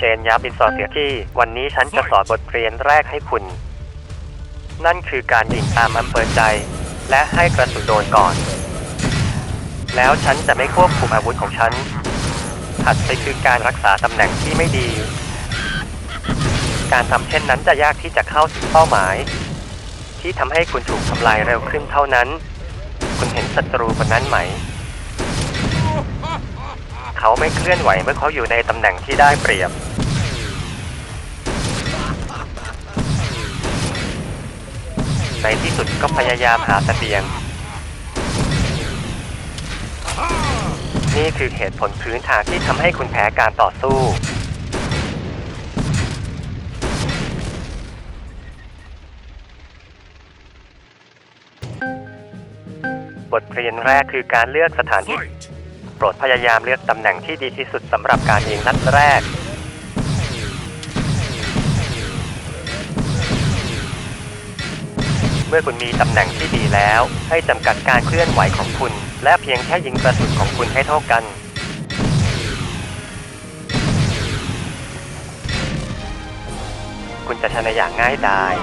ชนยาบินซอเสียที่วันนี้ฉันจะสอนบทเรียนแรกให้คุณ นั่นคือการยิงตามอำเภอใจ และให้กระสุนโดนก่อน แล้วฉันจะไม่ควบคุมอาวุธของฉันถัดไปคือการรักษาตำแหน่งที่ไม่ดี การทำเช่นนั้นจะยากที่จะเข้าถึงเป้าหมาย ที่ทำให้คุณถูกทำลายเร็วขึ้นเท่านั้น คุณเห็นศัตรูคนนั้นไหม เขาไม่เคลื่อนไหวเมื่อเขาอยู่ในตำแหน่งที่ได้เปรียบ ในที่สุดก็พยายามหาเสบียง นี่คือเหตุผลพื้นฐานที่ทำให้คุณแพ้การต่อสู้ บทเรียนแรกคือการเลือกสถานที่ โปรดพยายามเลือกตำแหน่งที่ดีที่สุดสำหรับการยิงนัดแรก เมื่อคุณมีตำแหน่งที่ดีแล้ว ให้จำกัดการเคลื่อนไหวของคุณ และเพียงแค่ยิงกระสุนของคุณให้เท่ากันคุณจะชนะอย่างง่ายดาย